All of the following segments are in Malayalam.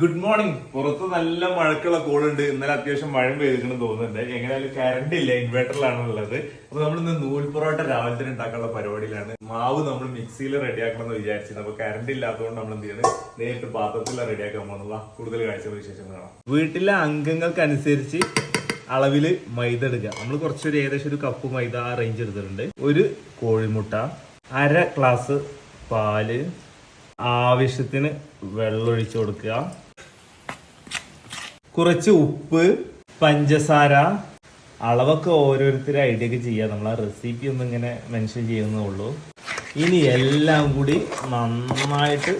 ഗുഡ് മോർണിംഗ് പുറത്ത് നല്ല മഴക്കുള്ള കോളുണ്ട്. ഇന്നലെ അത്യാവശ്യം മഴ പെയ്തിട്ടുണ്ടെന്ന് തോന്നുന്നുണ്ട്. എങ്ങനെയാലും കറണ്ട് ഇല്ല ഇൻവേർട്ടറിലാണ് ഉള്ളത്. അപ്പൊ നമ്മൾ ഇന്ന് നൂൽ പൊറോട്ട രാവിലെ തന്നെ ഉണ്ടാക്കാനുള്ള പരിപാടിയിലാണ്. മാവ് നമ്മൾ മിക്സിയിൽ റെഡിയാക്കണം എന്ന് വിചാരിച്ചത് അപ്പൊ കറണ്ട് ഇല്ലാത്തതുകൊണ്ട് നമ്മൾ എന്ത് ചെയ്യണം? നേരിട്ട് പാത്രത്തിൽ റെഡിയാക്കാൻ പോകുന്നതാ കൂടുതൽ കാഴ്ച വിശേഷം കാണാം. വീട്ടിലെ അംഗങ്ങൾക്കനുസരിച്ച് അളവിൽ മൈദ എടുക്കുക നമ്മൾ കുറച്ചൊരു ഏകദേശം ഒരു കപ്പ് മൈദ ആ റേഞ്ച് എടുത്തിട്ടുണ്ട്. ഒരു കോഴിമുട്ട അര ഗ്ലാസ് പാൽ ആവശ്യത്തിന് വെള്ളം ഒഴിച്ചു കൊടുക്കുക. കുറച്ച് ഉപ്പ് പഞ്ചസാര അളവൊക്കെ ഓരോരുത്തരും ഐഡിയ ഒക്കെ ചെയ്യുക നമ്മൾ ആ റെസിപ്പി ഒന്നും ഇങ്ങനെ മെൻഷൻ ചെയ്യുന്നേ ഉള്ളൂ. ഇനി എല്ലാം കൂടി നന്നായിട്ട്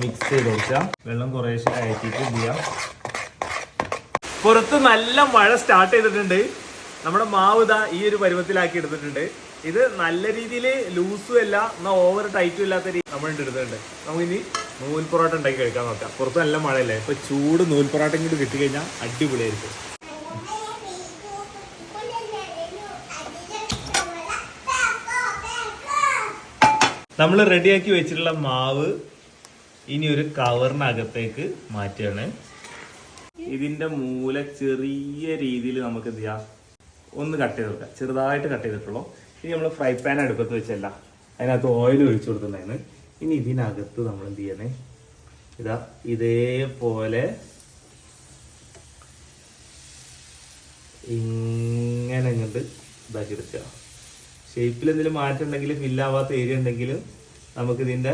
മിക്സ് ചെയ്ത് കൊടുക്കാം. വെള്ളം കുറേശ്ശെ കയറ്റിയിട്ട് ചെയ്യാം? പുറത്ത് നല്ല മഴ സ്റ്റാർട്ട് ചെയ്തിട്ടുണ്ട്. നമ്മുടെ മാവ് ഇതാ ഈ ഒരു പരുവത്തിലാക്കി എടുത്തിട്ടുണ്ട്. ഇത് നല്ല രീതിയിൽ ലൂസും അല്ല എന്നാൽ ഓവർ ടൈറ്റും ഇല്ലാത്ത രീതി നമ്മൾ എടുത്തിട്ടുണ്ട്. നമുക്കിനി നൂൽ പൊറോട്ട ഉണ്ടാക്കി കഴിക്കാൻ നോക്കാം. പുറത്ത് നല്ല മഴയല്ലേ? ഇപ്പൊ ചൂട് നൂൽ പൊറോട്ട ഇങ്ങോട്ട് കിട്ടിക്കഴിഞ്ഞാൽ അടിപൊളിയായിരിക്കും. നമ്മൾ റെഡിയാക്കി വെച്ചിട്ടുള്ള മാവ് ഇനി ഒരു കവറിനകത്തേക്ക് മാറ്റുകയാണ്. ഇതിന്റെ മൂല ചെറിയ രീതിയിൽ നമുക്ക് എന്ത് ചെയ്യാം? ഒന്ന് കട്ട് ചെയ്ത് വെക്കാം ചെറുതായിട്ട് കട്ട് ചെയ്തിട്ടുള്ളൂ. ഇനി നമ്മൾ ഫ്രൈ പാൻ അടുപ്പത്ത് വെച്ചല്ല. അതിനകത്ത് ഓയിൽ ഒഴിച്ചു കൊടുത്തിട്ടുണ്ടായിരുന്നു ഇനി ഇതിനകത്ത് നമ്മൾ എന്ത് ചെയ്യണേ? ഇതാ ഇതേപോലെ ഇങ്ങനെ അങ്ങോട്ട് ഇതാക്കി എടുക്കുക. ഷേപ്പിൽ എന്തെങ്കിലും മാറ്റം ഉണ്ടെങ്കിലും ഫില്ലാവാത്ത ഏരിയ ഉണ്ടെങ്കിലും നമുക്ക് ഇതിന്റെ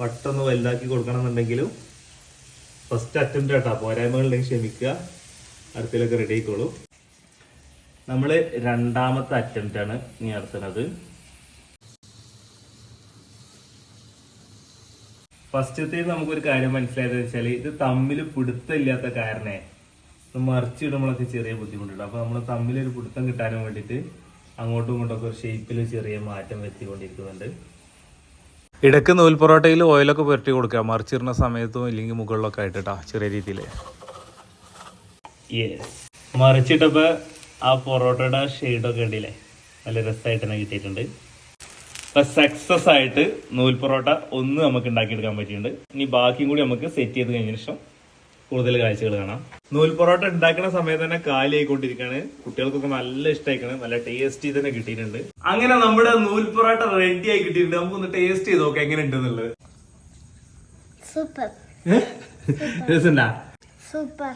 വട്ടൊന്ന് വലുതാക്കി കൊടുക്കണം എന്നുണ്ടെങ്കിലും ഫസ്റ്റ് അറ്റംപ്റ്റ് കേട്ടോ പോരായ്മകളുണ്ടെങ്കിൽ ക്ഷമിക്കുക. അടുത്തിലൊക്കെ റെഡി ആയിക്കോളൂ. നമ്മൾ രണ്ടാമത്തെ അറ്റംപ്റ്റ് ആണ് ഇനി നടത്തുന്നത്. ഫസ്റ്റത്തെ നമുക്കൊരു കാര്യം മനസ്സിലായത് വെച്ചാൽ ഇത് തമ്മിൽ പിടുത്തമില്ലാത്ത കാരണേ. മറിച്ചിടുമ്പോഴൊക്കെ ചെറിയ ബുദ്ധിമുട്ടുണ്ട്. അപ്പോൾ നമ്മൾ തമ്മിൽ ഒരു പിടുത്തം കിട്ടാനും വേണ്ടിയിട്ട് അങ്ങോട്ടും ഇങ്ങോട്ടും ഒക്കെ ഒരു ഷേപ്പിൽ ചെറിയ മാറ്റം വരുത്തിക്കൊണ്ടിരിക്കുന്നുണ്ട്. ഇടയ്ക്ക് നൂൽ പൊറോട്ടയിൽ ഓയിലൊക്കെ പുരട്ടി കൊടുക്കുക. മറിച്ചിടുന്ന സമയത്തും ഇല്ലെങ്കിൽ മുകളിലൊക്കെ ആയിട്ടാ ചെറിയ രീതിയിൽ മറിച്ചിട്ടപ്പോൾ മറിച്ചിട്ടപ്പോ ആ പൊറോട്ടയുടെ ഷെയ്ഡൊക്കെ ഉണ്ടല്ലേ നല്ല രസമായിട്ട് തന്നെ കിട്ടിയിട്ടുണ്ട്. സക്സസ് ആയിട്ട് നൂൽ പൊറോട്ട ഒന്ന് നമുക്ക് ഉണ്ടാക്കിയെടുക്കാൻ പറ്റിയിട്ടുണ്ട്. ഇനി ബാക്കിയും കൂടി നമുക്ക് സെറ്റ് ചെയ്ത് കഴിഞ്ഞ ശേഷം കൂടുതൽ കാഴ്ചകൾ കാണാം. നൂൽ പൊറോട്ട ഉണ്ടാക്കുന്ന സമയത്ത് തന്നെ കാലിയായിക്കൊണ്ടിരിക്കുകയാണ്. കുട്ടികൾക്കൊക്കെ നല്ല ഇഷ്ടമായിക്കാണ് നല്ല ടേസ്റ്റി തന്നെ കിട്ടിയിട്ടുണ്ട്. അങ്ങനെ നമ്മുടെ നൂൽ പൊറോട്ട റെഡി ആയി കിട്ടിയിട്ടുണ്ട്. നമുക്കൊന്ന് ടേസ്റ്റ് ചെയ്ത് നോക്കാം എങ്ങനെ ഉണ്ടെന്നുള്ളത് സൂപ്പർ സൂപ്പർ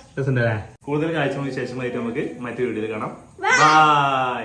കൂടുതൽ കാഴ്ചകൾക്ക് ശേഷമായിട്ട് നമുക്ക് മറ്റൊരു വീഡിയോയിൽ കാണാം. ബൈ